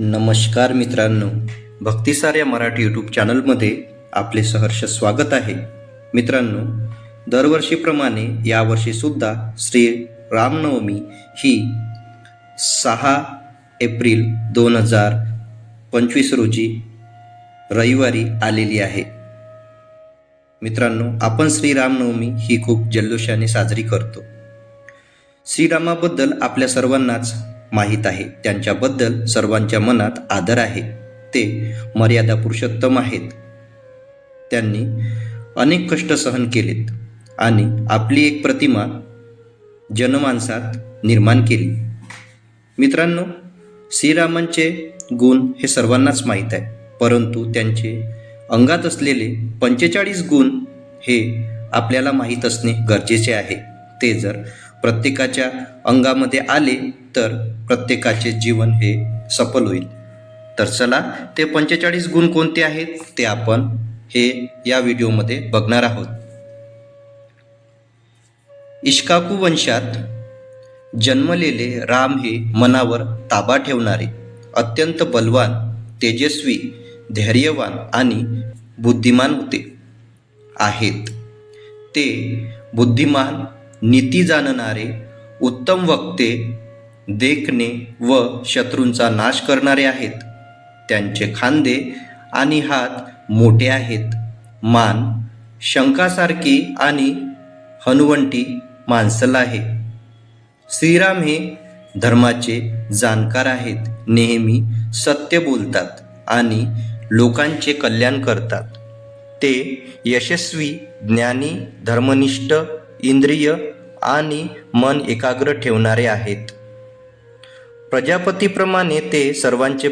नमस्कार मित्रांनो. भक्तिसार या मराठी यूट्यूब चॅनलमध्ये आपले सहर्ष स्वागत आहे. मित्रांनो दरवर्षीप्रमाणे यावर्षीसुद्धा श्री रामनवमी ही सहा एप्रिल दोन हजार पंचवीस रोजी रविवारी आलेली आहे. मित्रांनो आपण श्रीरामनवमी ही खूप जल्लोषाने साजरी करतो. श्रीरामाबद्दल आपल्या सर्वांनाच माहीत आहे. त्यांच्याबद्दल सर्वांच्या मनात आदर आहे. ते मर्यादा पुरुषोत्तम आहेत. त्यांनी अनेक कष्ट सहन केलेत आणि आपली एक प्रतिमा जनमानसात निर्माण केली. मित्रांनो श्रीरामांचे गुण हे सर्वांनाच माहीत आहे. परंतु त्यांचे अंगात असलेले पंचेचाळीस गुण हे आपल्याला माहीत असणे गरजेचे आहे. ते जर प्रत्येकाच्या अंगामध्ये आले तर प्रत्येकाचे जीवन हे सफल होईल. तर चला ते पंचेचाळीस गुण कोणते आहेत ते आपण हे या व्हिडिओमध्ये बघणार आहोत. इश्काकू वंशात जन्मलेले राम हे मनावर ताबा ठेवणारे अत्यंत बलवान तेजस्वी धैर्यवान आणि बुद्धिमान होते. आहेत. ते बुद्धिमान नीती जाणणारे उत्तम वक्ते देखणे व शत्रूंचा नाश करणारे आहेत. त्यांचे खांदे आणि हात मोठे आहेत. मान शंकासारखी आणि हनुवंटी माणसला आहे. श्रीराम हे धर्माचे जाणकार आहेत नेहमी सत्य बोलतात आणि लोकांचे कल्याण करतात. ते यशस्वी ज्ञानी धर्मनिष्ठ इंद्रिय आणि मन एकाग्र ठेवणारे आहेत. प्रजापतीप्रमाणे ते सर्वांचे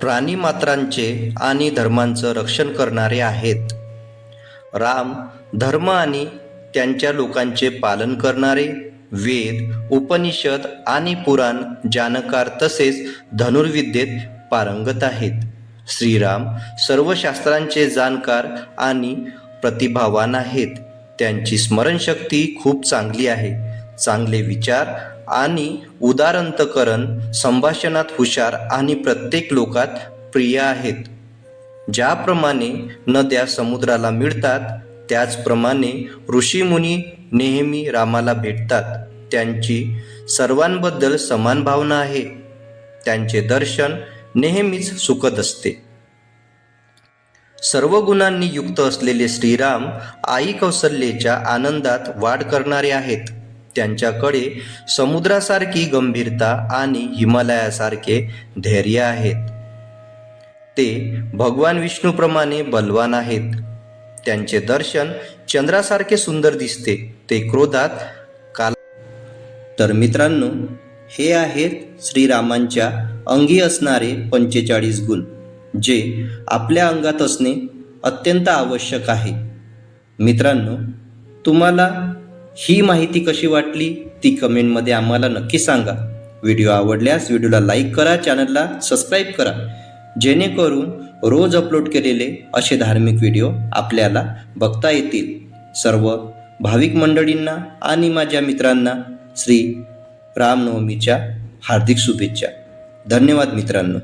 प्राणीमात्रांचे आणि धर्मांचं रक्षण करणारे आहेत. राम धर्म आणि त्यांच्या लोकांचे पालन करणारे वेद उपनिषद आणि पुराण जानकार तसेच धनुर्विद्येत पारंगत आहेत. श्रीराम सर्व शास्त्रांचे जाणकार आणि प्रतिभावान आहेत. त्यांची स्मरणशक्ती खूप चांगली आहे. चांगले विचार आणि उदारंतकरण संभाषणात हुशार आणि प्रत्येक लोकात प्रिय आहेत. ज्याप्रमाणे नद्या समुद्राला मिळतात त्याचप्रमाणे ऋषीमुनी नेहमी रामाला भेटतात. त्यांची सर्वांबद्दल समान भावना आहे. त्यांचे दर्शन नेहमीच सुखद असते. सर्व गुणांनी युक्त असलेले श्रीराम आई कौशल्येच्या आनंदात वाढ करणारे आहेत. त्यांच्याकडे समुद्रासारखी गंभीरता आणि हिमालयासारखे धैर्य आहेत. ते भगवान विष्णूप्रमाणे बलवान आहेत. त्यांचे दर्शन चंद्रासारखे सुंदर दिसते ते क्रोधात काल तर मित्रांनो हे आहेत श्रीरामांच्या अंगी असणारे पंचेचाळीस गुण जे आपल्या अंगात असणे अत्यंत आवश्यक आहे. मित्रांनो तुम्हाला ही माहिती कशी वाटली ती कमेंटमध्ये आम्हाला नक्की सांगा. व्हिडिओ आवडल्यास व्हिडिओला लाईक करा चॅनलला सबस्क्राईब करा. जेणेकरून रोज अपलोड केलेले असे धार्मिक व्हिडिओ आपल्याला बघता येतील. सर्व भाविक मंडळींना आणि माझ्या मित्रांना श्री रामनवमीच्या हार्दिक शुभेच्छा. धन्यवाद मित्रांनो.